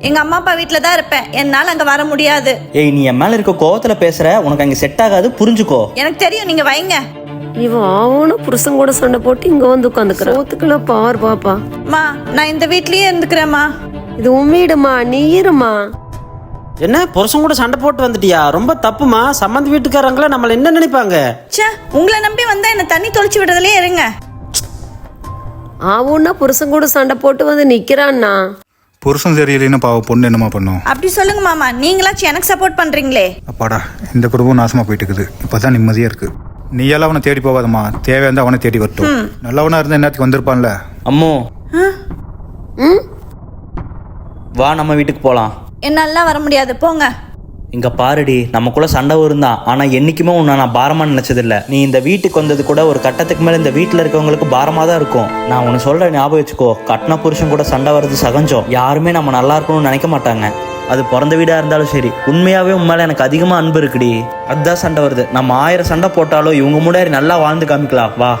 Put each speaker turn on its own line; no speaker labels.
எங்க அம்மா அப்பா வீட்ல தான் இருப்பேன். என்னால அங்க வர முடியாது.
ஏய் நீ என் மேல இருக்க கோவத்துல பேசுற. உனக்கு அங்க செட் ஆகாது புரிஞ்சுக்கோ.
எனக்கு தெரியும் நீங்க வைங்க.
இவன் அவனும் புருஷன் கூட சண்டை போட்டு இங்க வந்து உட்காந்துக்கிறான். சோத்துக்கெல்லாம் பார் பாப்பா.
மா நான் இந்த வீட்லயே இருந்துக்கிறேம்மா.
இது உண்மையிடுமா நீ இருமா?
என்ன? புருஷன் கூட சண்டை போட்டு வந்துட்டியா? ரொம்ப தப்புமா? சம்மந்தி வீட்டுக்காரங்கள நம்மள என்ன நினைப்பாங்க?
ச்சே உங்களை நம்பி வந்தா என்ன தண்ணி தொளிச்சு விடுறதுலயே இருங்க.
அவனா புருஷன் கூட சண்டை போட்டு வந்து நிக்கிறான்னா?
புருஷன் சரியில்லைன்னு பாவ பொண்ணு என்னமா பண்ணும்
அப்படி சொல்லுங்க மாமா. நீங்களாச்சும் எனக்கு சப்போர்ட் பண்றீங்களே.
அப்பாடா இந்த குடும்பம் நாசமா போயிட்டு இருக்குது இப்பதான் நிம்மதியா இருக்கு. நீ எல்லாம் அவனை தேடி போகாதம்மா. தேவையா இருந்தா அவனை தேடி வரட்டும். நல்லவனா இருந்தா என்னத்துக்கு வந்திருப்பான்ல?
அம்மோ.
ம்
வா நம்ம வீட்டுக்கு போலாம்.
என்னாலாம் வர முடியாது. போங்க.
இங்க பாருடி நமக்குள்ள சண்டை வருந்தான் ஆனால் ஆனா என்னைக்குமே உன்னை நான் பாரமா நினைச்சதில்ல. நீ இந்த வீட்டுக்கு வந்தது கூட ஒரு கட்டத்துக்கு மேல இந்த வீட்டுல இருக்கவங்களுக்கு பாரமா தான் இருக்கும். நான் உன்னை சொல்ற ஞாபகம் வச்சுக்கோ. கட்டின புருஷன் கூட சண்டை வர்றது சகஞ்சம். யாருமே நம்ம நல்லா இருக்கணும்னு நினைக்க மாட்டாங்க. அது பிறந்த வீடா இருந்தாலும் சரி. உண்மையாவே உன் எனக்கு அதிகமா அன்பு இருக்குடி. அதுதான் சண்டை வருது. நம்ம ஆயிரம் சண்டை போட்டாலும் இவங்க முன்னாடி நல்லா வாழ்ந்து காமிக்கலாம். வா.